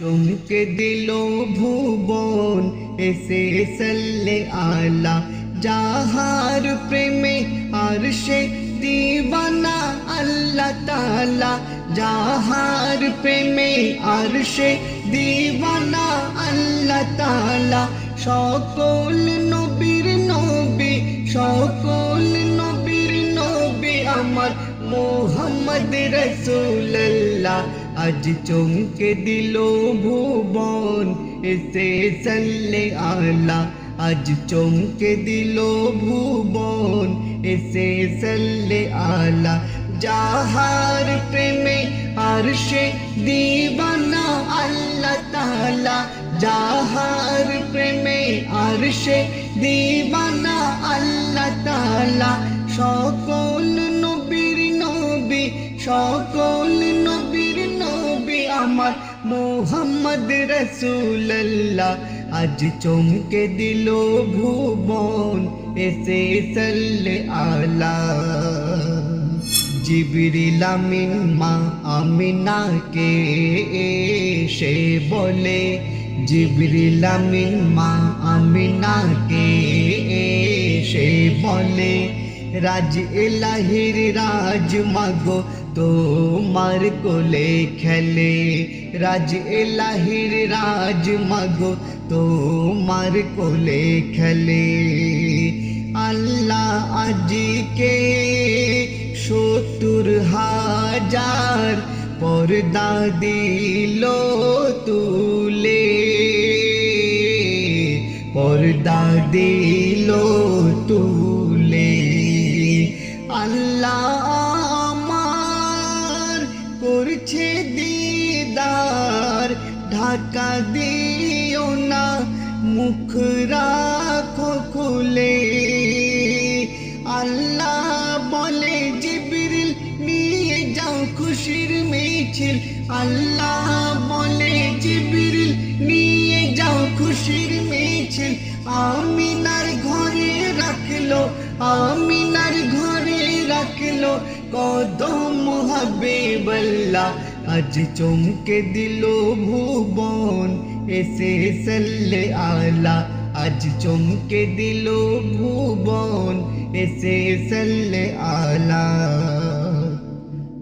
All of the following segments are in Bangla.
চমকে দিল ভুবন, এসে সাল্লে আলা। যাহার প্রেমে আর দিবানা আল্লাহ তালা যাহার প্রেমে আর দিবানা আল্লাহ তালা সকল নবীর নবী, সকল নবীর নবী আমার মোহাম্মদ রসুল্লাহ আজ চমকে দিল ভুবন, এসে সাল্লে আলা। আজ চমকে দিল ভুবন, এসে সাল্লে আলা। যাহার প্রেমে আর সে দিবানা আল্লাহ তালা যাহার প্রেমে আর সে দিবানা আল্লাহ তালা সকল নবীর নবী, সকল আমার মোহাম্মদ রসুল্লাহ আজ চমকে দিল ভুবন এসে সাল্লে আলা। জিবরিল আমিন, মা আমিনাকে সে বলে, জিবরিল আমিন, মা আমিনাকে সে বলে, রাজ এলাহির রাজ মাগো তোমার কোলে খেলে রাজ এলাহির রাজ মাগো তোমার কোলে খেলে আল্লাহ আজকে সত্তর হাজার পর্দা দিল তুলে পর্দা দিল তুলে ঢাকা দিও না মুখ রাখো খুলে আল্লাহ বলে জিবরিল নিয়ে যাও খুশির মিছিল আল্লাহ বলে জিবরিল নিয়ে যাও খুশির মিছিল আমিনার ঘরে রাখল আমিনার ঘরে রাখল কদম হবে বল্লা আজ চমকে দিল ভুবন, এসে সাল্লে আলা। আজ চমকে দিল ভুবন, এসে সাল্লে আলা।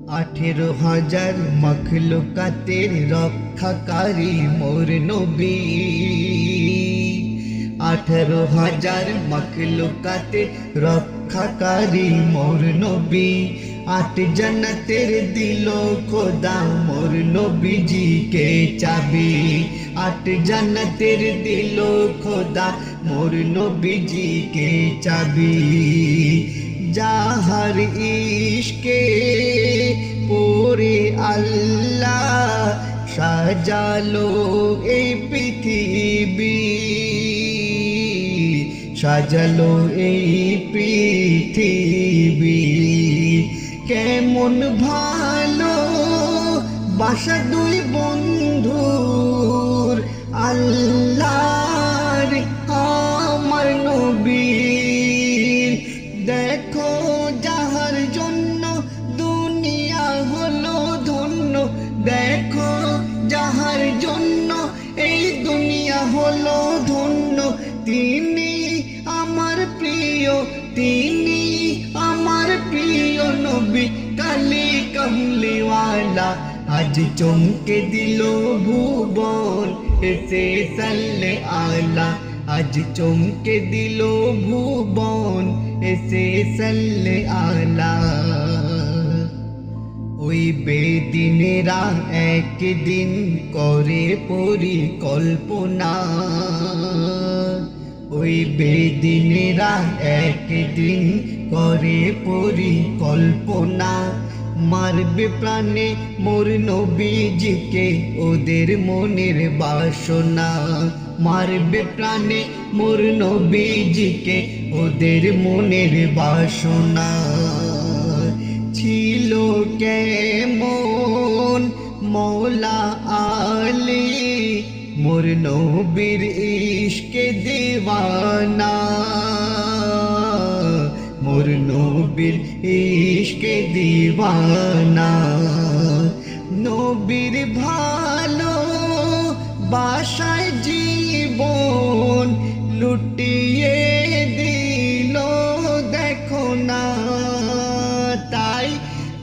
আঠেরো হাজার মখলুকাতের রক্ষাকারী মোর নবী। আঠেরো হাজার মখলুকাতে রক্ষাকারী মোর নবী। আট জন্নতের দিল খোদা, মোর নবীজিকে চাবি। আট জন্নতের দিল খোদা, মোর নবীজিকে চাবি। যাহার ইশকে পরে আল্লাহ সাজালো এই পৃথিবী। সাজালো এই পৃথিবী। কেমন ভালো? বাসা দুই বন্ধুর, আল্লাহর আমার নবীর। দেখো যাহার জন্য দুনিয়া হলো ধন্য, দেখো যাহার জন্য এই দুনিয়া হলো ধন্য। তিনি আমার প্রিয়, তিনি কমলিওয়ালা আজ চমকে দিল ভুবন এসে সাল্লে আলা আজ চমকে দিল ভুবন এসে সাল্লে আলা ওই বেদিনেরা একদিন করে পরিকল্পনা ওই বেদিনেরা একদিন করে পরিকল্পনা মারবে প্রাণে মোর নবীজিকে ওদের মনের বাসনা। মারবে প্রাণে মোর নবীজিকে ওদের মনের বাসনা। ছিল কেমন মৌলা আলী, মোর নবীর ইশকে দেওয়ানা। মোর নবীর ইশকে দিবানা নবীর ভালো বাসায় জীবন লুটিয়ে দিল, দেখো না। তাই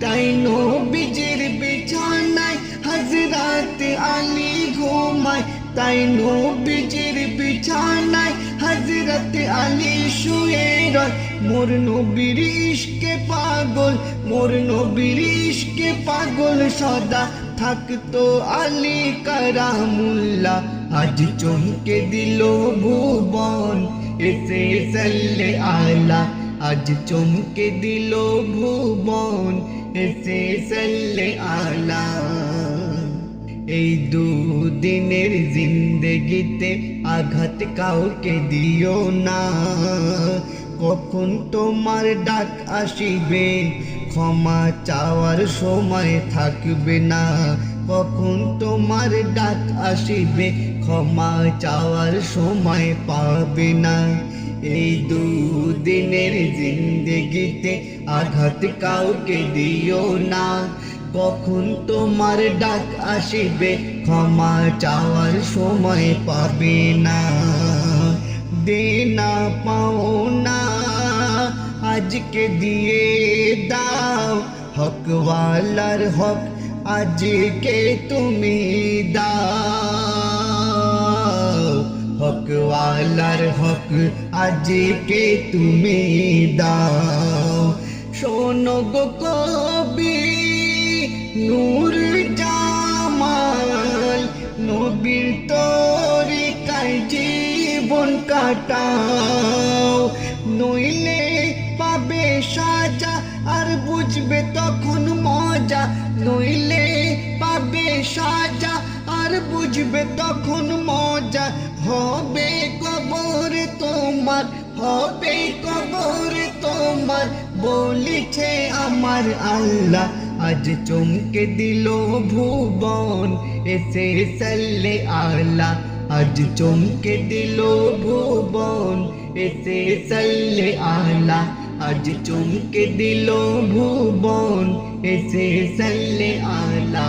তাই নবীজির বিছানায় হজরাত আলী ঘুমায়। তাই নবীজির বিছানায় হজরত আলী শুয়ে রয়। মোর নবীর ইশকে পাগল, মোর নবীর ইশকে পাগল, সদা থাকতো আলী কারামুল্লাহ। আজ চমকে দিল ভুবন, এসে সাল্লে আলা। আজ চমকে দিল ভুবন, এসে সাল্লে আলা। এই দুদিনের জিন্দগিতে আঘাত কাউকে দিও না। কখন তোমার ডাক আসিবে? ক্ষমা চাওয়ার সময় থাকবে না। কখন তোমার ডাক আসিবে? ক্ষমা চাওয়ার সময় পাবে না। এই দুদিনের জিন্দগিতে আঘাত কাউকে দিও না। কখন তোমার ডাক আসিবে? ক্ষমা চাওয়ার সময় পাবে না। পাও না আজকে দিয়ে দাও? হকওয়ালার হক আজকে তুমি দাও? হকওয়ালার হক আজকে তুমি দাও? শোনো গো কবি, নূর জামাল, নবীর তরিকায় জীবন কাটাও। নইলে পাবে সাজা, আর বুঝবে তখন মজা। নইলে পাবে সাজা, আর বুঝবে তখন মজা। হবে কবর তোমার, হবে কবর তোমার। বলিছে আমার আল্লাহ, আজ চমকে দিল ভুবন, এসে সাল্লে আলা। আজ চমকে দিল ভুবন, এসে সাল্লে আলা। আজ চমকে দিল ভুবন এসে সাল্লে আলা